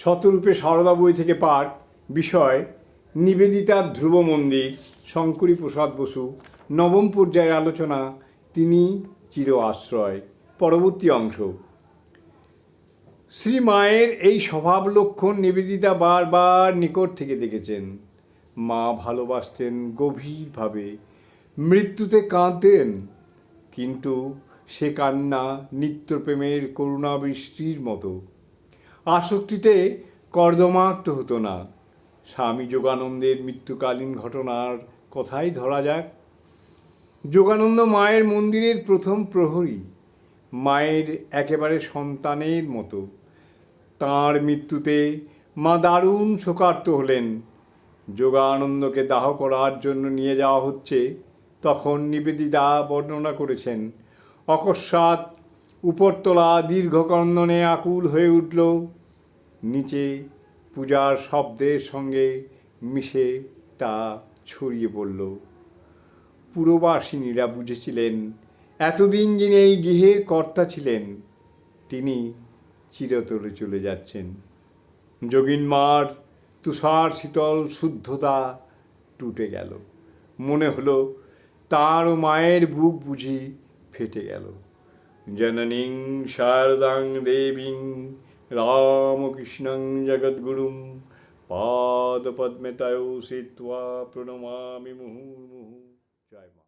শতরূপে সারদা বই থেকে পাঠ বিষয় নিবেদিতার ধ্রুব মন্দির, শঙ্করী প্রসাদ বসু, নবম পর্যায়ের আলোচনা, তিনি চির আশ্রয়। পরবর্তী অংশ। শ্রী মায়ের এই স্বভাব লক্ষণ নিবেদিতা বারবার নিকট থেকে দেখেছেন। মা ভালোবাসতেন গভীরভাবে। মৃত্যুতে কাঁদতেন, কিন্তু সে কান্না নিত্যপ্রেমের করুণাবৃষ্টির মতো। আসক্তিতে কর্দমাক্ত হতো না। স্বামী যোগানন্দের মৃত্যুকালীন ঘটনার কথাই ধরা যাক। যোগানন্দ মায়ের মন্দিরের প্রথম প্রহরী, মায়ের একেবারে সন্তানের মতো। তাঁর মৃত্যুতে মা দারুণ শোকার্ত হলেন। যোগানন্দকে দাহ করার জন্য নিয়ে যাওয়া হচ্ছে। তখন নিবেদিতা বর্ণনা করেছেন, অকস্মাৎ উপরতলা দীর্ঘকন্দনে আকুল হয়ে উঠল। নিচে পূজার শব্দের সঙ্গে মিশে তা ছড়িয়ে পড়ল। পুরবাসিনীরা বুঝেছিলেন, এতদিন যিনি এই গৃহের কর্তা ছিলেন, তিনি চিরতরে চলে যাচ্ছেন। যোগিনমার তুষার শীতল শুদ্ধতা টুটে গেল। মনে হলো তার মায়ের বুক বুঝি ফেটে গেল। জননীং শারদাং দেবীং रामकृष्णं जगद्गुरुं पादपद्मतयो सित्वा प्रणमामि मुहुर्मुहुः जय मा।